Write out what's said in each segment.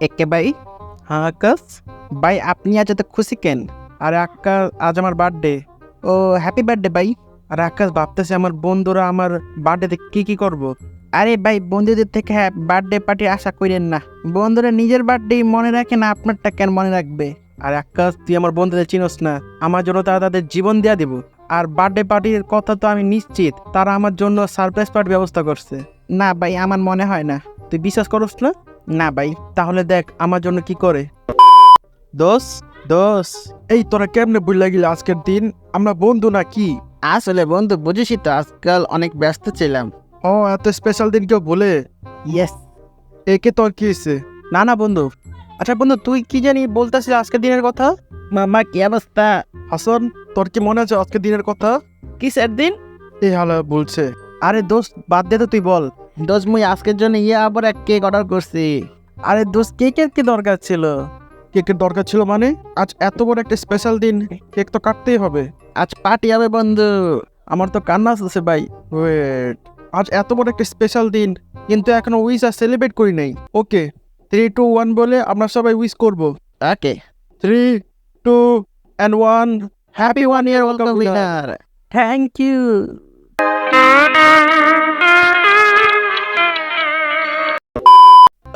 একে ভাই হ্যাঁ আকাশ ভাই আপনি আজ এত খুশি কেন আরে আকাশ আজ আমার বার্থডে ও হ্যাপি বার্থডে ভাই আরে আকাশ ভাবতেছে আমার বন্ধুরা আমার বার্থডেতে কি কি করব আরে ভাই বন্ধুদের থেকে হ্যাঁ বার্থডে পার্টি আশা করেন না বন্ধুরা নিজের বার্থডে মনে রাখে না আপনারটা কেন মনে রাখবে আর আকাশ তুই আমার বন্ধুদের চিনোস না আমার জন্য তারা তাদের জীবন দেয়া দেবো আর বার্থডে পার্টির কথা তো আমি নিশ্চিত তারা আমার জন্য সারপ্রাইজ পার্টির ব্যবস্থা করছে না ভাই আমার মনে হয় না। তুই বিশ্বাস করস না? না ভাই। তাহলে দেখ আমার জন্য কি করে? দোষ দোষ এই তোরা কেমনে বুঝলা গেলে আজকের দিন? আমরা বন্ধু না কি? আসলে বন্ধু বুঝিসই তো আজকাল অনেক ব্যস্ত ছিলাম। ও এত স্পেশাল দিন কেউ বলে ইয়েস একে তোর কি হয়েছে না না বন্ধু। আচ্ছা বন্ধু তুই কি জানি বলতেছিস আজকের দিনের কথা? মামা কি অবস্থা? হাসান তোর কি মনে আছে আজকের দিনের কথা? কিসের দিন? এই হালা বলছে। আরে দোস্ত বাদ দে তো তুই বল। দোস্ত মুই আজকের জন্য ইয়ে আবার এক কেক অর্ডার করছি। আরে দোস্ত কেকের কি দরকার ছিল? কেকের দরকার ছিল মানে? আজ এত বড় একটা স্পেশাল দিন কেক তো কাটতেই হবে। আজ পার্টি হবে বন্ধু। আমার তো কান্না আসছে ভাই। ওয়েট আজ এত বড় একটা স্পেশাল দিন কিন্তু এখনও উইস আর সেলিব্রেট করি নাই। ওকে থ্রি টু ওয়ান বলে আমরা সবাই উইস করব। Okay three two and one happy one year welcome winner thank you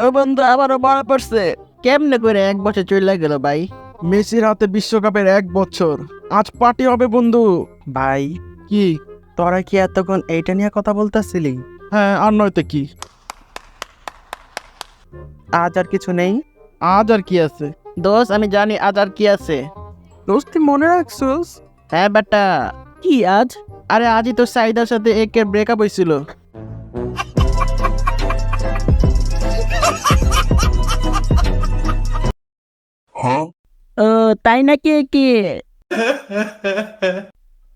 ও বন্ধু আবারও বড় পড়ছে। কেমনে করে এক বছর চলে গেল ভাই? মেসির হাতে বিশ্বকাপের এক বছর। আজ পার্টি হবে বন্ধু। ভাই কি? তোরা কি এতক্ষণ এইটা নিয়ে কথা বলতেছিলি? হ্যাঁ আর নয়তো কি। আজ আর কিছু নেই? আজ আর কি আছে? দোষ আমি জানি আজ আর কি আছে। দোস্ত তুই মনে রাখছোস? হ্যাঁ বেটা। কি আজ? আরে আজই তো সাইদার সাথে একের ব্রেকআপ হয়েছিল তাই নাকি কি?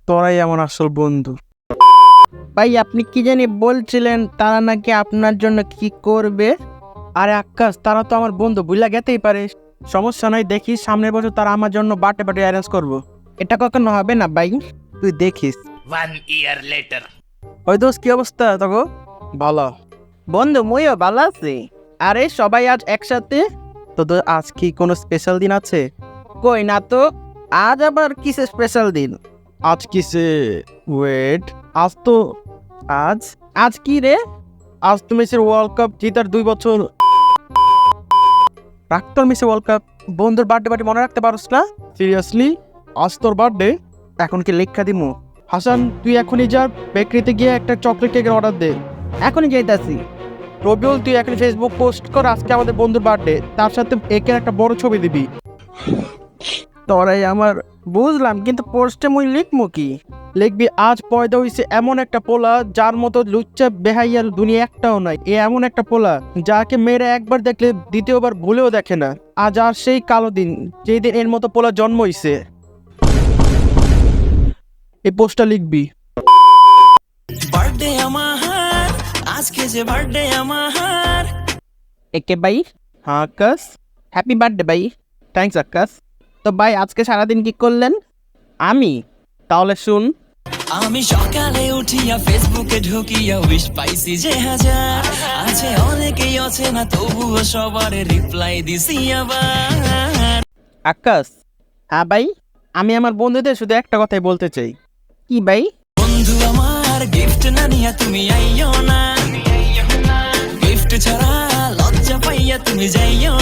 তোরাই এমন আসল বন্ধু। ভাই আপনি কি জানি বলছিলেন তারা নাকি আপনার জন্য কি করবে? আরে আকাশ তারা তো আমার বন্ধু বুঝলা গেতেই পারে। সমস্যা নাই দেখি সামনের বছর তারা আমার জন্য বাটে বাটে অ্যারেঞ্জ করব। এটা কখনো হবে না ভাই। তুই দেখিস। ওয়ান ইয়ার লেটার ওই দোষ কি অবস্থা তখন ভালো। বন্ধু মুইও ভালো আছি। আরে সবাই আজ একসাথে? তো তো আজ কি কোনো স্পেশাল দিন আছে? কই না তো? আজ আবার কিসে স্পেশাল দিন? আজ কিসে? ওয়েট আজ তো আজ? আজ কি রে? আজ তো মেসির ওয়ার্ল্ড কাপ জিতার দুই বছর? রাখতর মিসে ওয়ার্ল্ড কাপ বন্ধুর বার্থডে পার্টি মনে রাখতে পারোস না? সিরিয়াসলি আজ তোর বার্থডে এখন কি লেখা দিমু? হাসান তুই এখনই যা বেকারিতে গিয়ে একটা চকলেট কেকের অর্ডার দে। এখনই যাইতাছি। রবিউল তুই এখন ফেসবুক পোস্ট কর আজকে আমাদের বন্ধুর বার্থডে তার সাথে একের একটা বড় ছবি দিবি। তোরাই আমার বুঝলাম কিন্তু পোস্টে মুই লিখমু কি? লিখবি আজ পয়দা হইছে এমন একটা পোলা যার মতো লুচ্চা বেহাইয়ার দুনিয়া একটাও নাই। এ এমন একটা পোলা যাকে মেয়েরা একবার দেখলে দ্বিতীয়বার ভুলেও দেখে না। আজ আর সেই কালো দিন যেই দিন এর মতো পোলা জন্ম হইছে। এই পোস্টটা লিখবি। বার্থডে আমার আজকে যে বার্থডে আমার। একে ভাই। হ্যাঁ আকাশ। হ্যাপি বার্থডে ভাই। থ্যাঙ্কস আকাশ। তো ভাই আজকে সারাদিন কি করলেন? আমি? তাহলে শুন। আমি সকালে উঠিয়া ফেসবুকে ঢুকিয়া উইশ পাইছি যে হাজার। আছে অনেকেই আছে না তবুও সবার রিপ্লাই দিছি আবার। আকাশ? হ্যাঁ ভাই আমি আমার বন্ধুদের শুধু একটা কথাই বলতে চাই। কি ভাই? বন্ধু আমার গিফট না নিয়া তুমি আইও না। গিফট ছাড়া লজ্জা পাইয়া তুমি যাইও